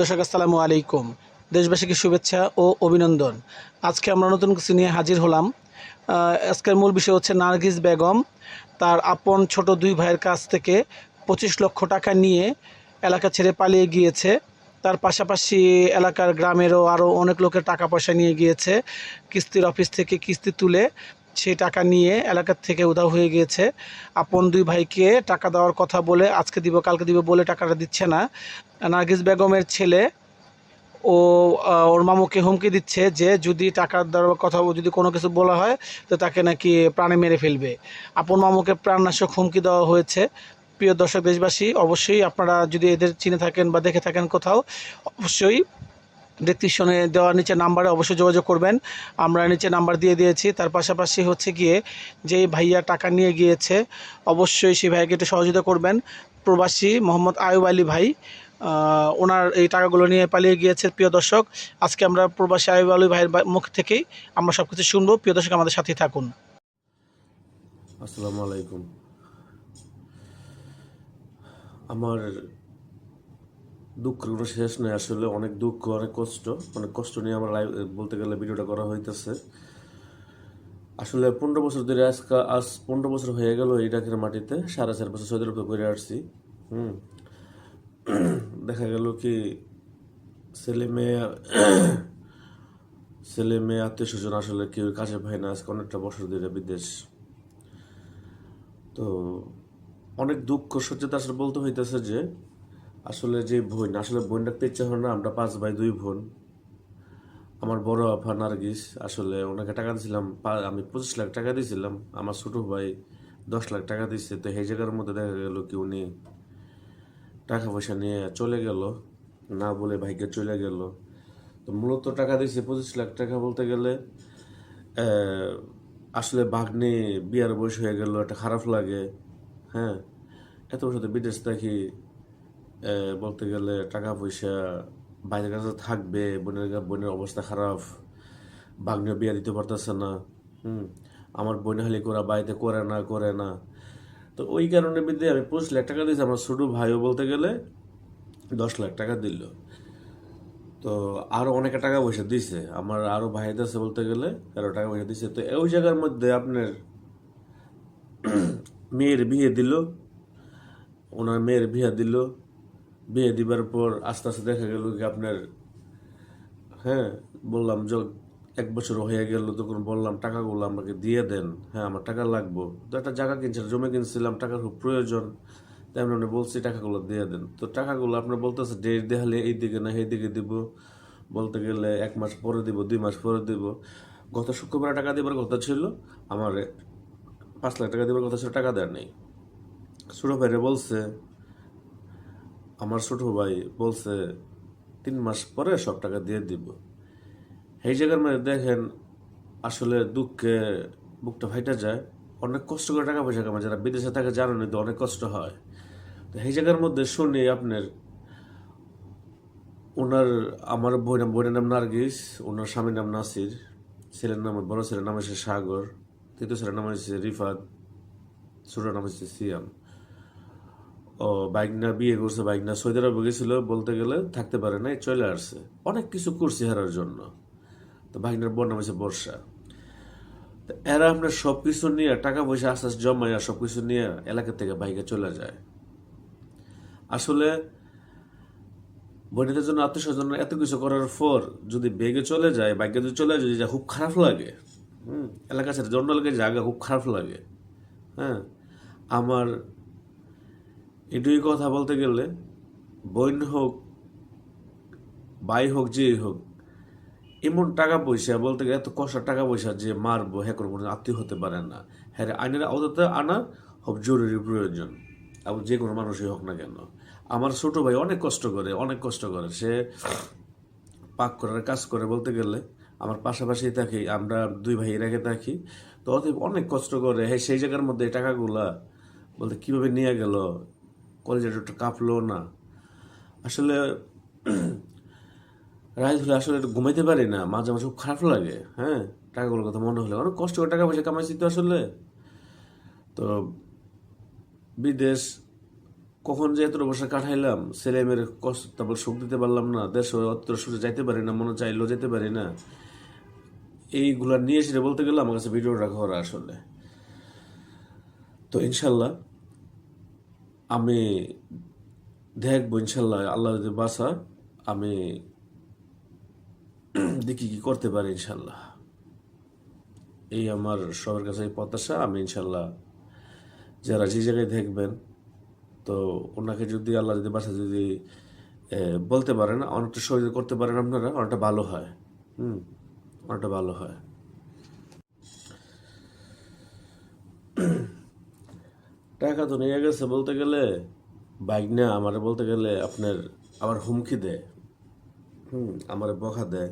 দর্শক, আসসালামু আলাইকুম। দেশবাসীকে শুভেচ্ছা ও অভিনন্দন। আজকে আমরা নতুন কিছু নিয়ে হাজির হলাম। আজকের মূল বিষয় হচ্ছে নার্গিস বেগম। তার আপন ছোট দুই ভাইয়ের কাছ থেকে পঁচিশ লক্ষ টাকা নিয়ে এলাকা ছেড়ে পালিয়ে গিয়েছে। তার পাশাপাশি এলাকার গ্রামেরও আরও অনেক লোকের টাকা পয়সা নিয়ে গিয়েছে। কিস্তির অফিস থেকে কিস্তি তুলে সেই টাকা নিয়ে এলাকার থেকে উধাও হয়ে গিয়েছে। আপন দুই ভাইকে টাকা দেওয়ার কথা বলে আজকে দিব, কালকে দিব বলে টাকাটা দিচ্ছে না। নার্গিস বেগমের ছেলে ও ওর মামুকে হুমকি দিচ্ছে যে যদি টাকা দেওয়ার কথা যদি কোনো কিছু বলা হয়, তো তাকে নাকি প্রাণে মেরে ফেলবে। আপন মামুকে প্রাণনাশক হুমকি দেওয়া হয়েছে। প্রিয় দর্শক, দেশবাসী, অবশ্যই আপনারা যদি এদের চিনে থাকেন বা দেখে থাকেন কোথাও, অবশ্যই ডেসক্রিপশনে দেওয়া নিচে নাম্বারে অবশ্যই যোগাযোগ করবেন। আমরা নিচে নাম্বার দিয়ে দিয়েছি। তার পাশাপাশি হচ্ছে গিয়ে যেই ভাইয়া টাকা নিয়ে গিয়েছে, অবশ্যই সেই ভাইকে একটু সহযোগিতা করবেন। প্রবাসী মোহাম্মদ আয়ুব আলী ভাই ওনার এই টাকাগুলো নিয়ে পালিয়ে গিয়েছে। প্রিয় দর্শক, আজকে আমরা প্রবাসী আয়ুব আলী ভাইয়ের মুখ থেকেই আমরা সব কিছু শুনব। প্রিয় দর্শক, আমাদের সাথেই থাকুন। আসসালামু আলাইকুম। আমার দুঃখের কোনো শেষ নেই। আসলে অনেক দুঃখ, অনেক কষ্ট। অনেক কষ্ট নিয়ে আমার লাইভ বলতে গেলে ভিডিওটা করা হইতেছে। আসলে পনেরো বছর ধরে আজকে, আজ পনেরো বছর হয়ে গেল এই ডাকের মাটিতে। সাড়ে চার বছর সৌদি আরবে করে আসছি। হুম। দেখা গেল কি, ছেলে মেয়ে ছেলে মেয়ে আত্মীয় স্বজন আসলে কেউ কাছে ভাই না আজকে অনেকটা বছর ধরে বিদেশ। তো অনেক দুঃখ সত্যতা আসলে বলতে হইতেছে যে আসলে যে বোন, আসলে বোন ডাকতে ইচ্ছা হয় না, আমরা পাঁচ ভাই, দুই বোন। আমার বড় আফা নার্গিস, আসলে ওনাকে টাকা দিয়েছিলাম আমি পঁচিশ লাখ টাকা দিয়েছিলাম, আমার ছোট ভাই দশ লাখ টাকা দিচ্ছে তো সেই জায়গার মধ্যে দেখা গেল কি উনি টাকা পয়সা নিয়ে চলে গেল, না বলে ভাইকে চলে গেল। তো মূলত টাকা দিয়েছে পঁচিশ লাখ টাকা বলতে গেলে আসলে ভাগ্নে বিয়ার বয়স হয়ে গেল, একটা খারাপ লাগে হ্যাঁ। এত বছর বিদেশ থাকি বলতে গেলে টাকা পয়সা বাইরের কাছে থাকবে, বোনের বোনের অবস্থা খারাপ বাগ্নে বিয়া দিতে পারতেছে না, হুম, আমার বোন হালি করা, বাড়িতে করে না করে না। তো ওই কারণে বিদ্যে আমি পঁচিশ লাখ টাকা দিয়েছি, আমার ছোটো ভাইও বলতে গেলে দশ লাখ টাকা দিল। তো আরও অনেক টাকা পয়সা দিছে, আমার আরও ভাইদ আছে বলতে গেলে আরও টাকা পয়সা দিছে। তো ওই জায়গার মধ্যে আপনার মেয়ের বিয়ে দিল, ওনার মেয়ের বিয়ে দিল বিয়ে দিবার পর আস্তে আস্তে দেখা গেল কি আপনার হ্যাঁ বললাম যে এক বছর হয়ে গেল, তখন বললাম, টাকাগুলো আমাকে দিয়ে দেন হ্যাঁ আমার টাকা লাগবো। তো একটা জায়গা কিনছিলাম জমি কিনছিলাম টাকার খুব প্রয়োজন। তাই আমি আপনি বলছি, টাকাগুলো দিয়ে দেন। তো টাকাগুলো আপনার বলতেছে, ডেট দেখালে এই দিকে না এই দিকে দিব। বলতে গেলে এক মাস পরে দিব, দুই মাস পরে দিব। গত শুক্রবার টাকা দেবার কথা ছিল, আমার পাঁচ লাখ টাকা দেবার কথা ছিল, টাকা দেওয়ার নেই। ভাইরে বলছে আমার ছোট ভাই বলছে, তিন মাস পরে সব টাকা দিয়ে দিব। এই জায়গার মধ্যে দেখেন আসলে দুঃখে বুকটা ফাইটা যায়। অনেক কষ্ট করে টাকা পয়সা কামায়। যারা বিদেশে থাকে জানেন তো অনেক কষ্ট হয়। তো এই জায়গার মধ্যে শুনি আপনার, ওনার আমার বোন বোনের নাম নার্গিস, ওনার স্বামীর নাম নাসির, ছেলের নাম, বড় ছেলের নাম হচ্ছে সাগর, তৃতীয় ছেলের নাম হচ্ছে রিফাত ছোটোর নাম হচ্ছে সিয়াম। ও বাইক না বিয়ে করছে বাইক না সৌদি আরবে গেছিল বলতে গেলে থাকতে পারে নাই, চলে আসছে। অনেক কিছু করছে হারার জন্য। তো বাইকনার বোন নাম হচ্ছে বর্ষা। এরা আপনার সব কিছু নিয়ে টাকা পয়সা আস্তে আস্তে জমায় সব কিছু নিয়ে এলাকা থেকে বাইকে চলে যায়। আসলে বোনেদের জন্য আত্মীয় স্বজন এত কিছু করার পর যদি বেগে চলে যায়, বাইকে যদি চলে যায়, যা খুব খারাপ লাগে। হুম, এলাকা ছেড়ে জন্য এলাকায় জায়গা খুব খারাপ লাগে। হ্যাঁ আমার এটুই কথা বলতে গেলে বোন হোক ভাই হোক যেই হোক, এমন টাকা পয়সা বলতে গেলে এত কষ্ট টাকা পয়সা যে মারবো হ্যাঁ কোনো আত্মীয় হতে পারে না। হ্যাঁ আইনের আওতাতে আনা খুব জরুরি, প্রয়োজন। এবং যে কোনো মানুষই হোক না কেন। আমার ছোট ভাই অনেক কষ্ট করে, অনেক কষ্ট করে। সে পাক করার কাজ করে বলতে গেলে, আমার পাশাপাশি থাকি, আমরা দুই ভাই রেখে থাকি, তো অতএব অনেক কষ্ট করে। হ্যাঁ সেই জায়গার মধ্যে টাকাগুলা বলতে কীভাবে নিয়ে গেল? কলেজের একটু কাঁপলো, না। আসলে রাইজ হলে আসলে ঘুমাইতে পারি না, মাঝে মাঝে খুব খারাপ লাগে হ্যাঁ? টাকাগুলোর কথা মনে হলে। অনেক কষ্ট করে টাকা পয়সা কামাইছি তো আসলে। তো বিদেশ কখন যে এত বসে কাটাইলাম, ছেলে মেয়ের কষ্ট, তারপর সুখ দিতে পারলাম না, দেশ অত্র সুখে যাইতে পারি না, মনে চাইলেও যেতে পারি না। এইগুলা নিয়ে এসে বলতে গেলে আমার কাছে ভিডিওটা করা আসলে। তো ইনশাল্লাহ আমি দেখব ইনশাল্লাহ আল্লাহ যদি বাসা, আমি দেখি কি করতে পারি ইনশাল্লাহ। এই আমার সবার কাছে প্রত্যাশা, আমি ইনশাল্লাহ যারা যে জায়গায় দেখবেন, তো ওনাকে যদি আল্লাহ যদি বাসা যদি বলতে পারেন, অনেকটা সহযোগিতা করতে পারেন আপনারা, অনেকটা ভালো হয়। হুম, অনেকটা ভালো হয়। টাকা তো নিয়ে গেছে বলতে গেলে। বাইক না আমার বলতে গেলে আপনার আবার হুমকি দেয়। হুম, আমার বকা দেয়।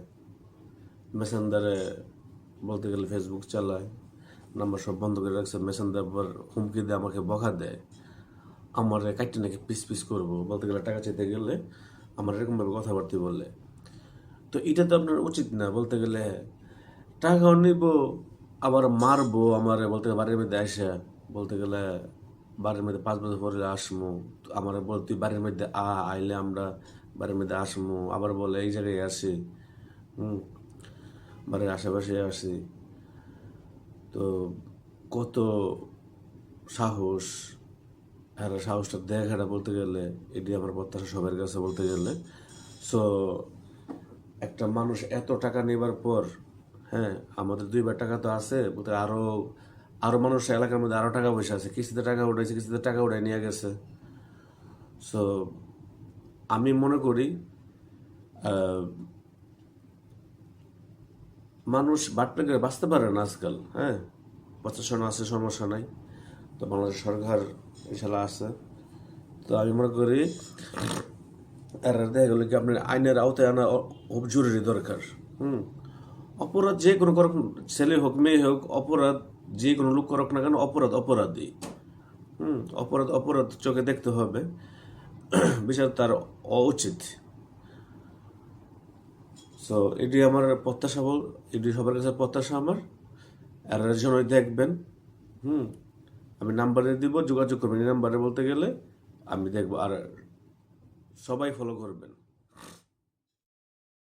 মেসেঞ্জারে বলতে গেলে ফেসবুক চালায়। নাম্বার সব বন্ধ করে রাখছে। মেসেঞ্জার পর হুমকি দেয় আমাকে বকা দেয়। আমার কাটতে নাকি পিস পিস করব। বলতে গেলে টাকা চাইতে গেলে আমার এরকমভাবে কথাবার্তা বলে। তো এটা তো আপনার উচিত না। বলতে গেলে টাকাও নিব, আবার মারবো, আমার বলতে গেলে বাড়ির মধ্যে আসে বলতে গেলে বাড়ির মধ্যে পাঁচ বছর পরে আসমু, আমার বল, তুই বাড়ির মধ্যে আ, আইলে আমরা বাড়ির মধ্যে আসমু। আবার বলে, এই জায়গায় আসি। হুম, বাড়ির আশেপাশে আসি। তো কত সাহস হ্যাঁ সাহসটা দেখাটা বলতে গেলে এটি আমার প্রত্যাশা সবার কাছে বলতে গেলে। সো একটা মানুষ এত টাকা নেবার পর হ্যাঁ আমাদের দুইবার টাকা তো আছে, বলতে আরও আরও মানুষ এলাকার মধ্যে আরও টাকা পয়সা আছে। কিস্তিতে টাকা উঠাইছে, কিস্তিতে টাকা উঠাই নিয়ে গেছে। সো আমি মনে করি মানুষ বাটপে করে বাঁচতে পারে না আজকাল হ্যাঁ? প্রশাসন আছে, সমস্যা নাই। তো বাংলাদেশ সরকার ইনশাল্লাহ আছে। তো আমি মনে করি আর দেখা গেল কি আপনার আইনের আওতায় আনা খুব জরুরি দরকার, হুম? অপরাধ যে কোনো ছেলে হোক, মেয়ে হোক, অপরাধ যে কোনো লোক করুক না কেন অপরাধ, অপরাধী। হুম, অপরাধ অপরাধ চোখে দেখতে হবে। বিচার তার অউচিত। সো এটি আমার প্রত্যাশা বল, এটি সবার কাছে প্রত্যাশা আমার। আর জন্য দেখবেন। হুম, আমি নাম্বারে দিব, যোগাযোগ করবেন এই নাম্বারে বলতে গেলে আমি দেখব। আর সবাই ফলো করবেন।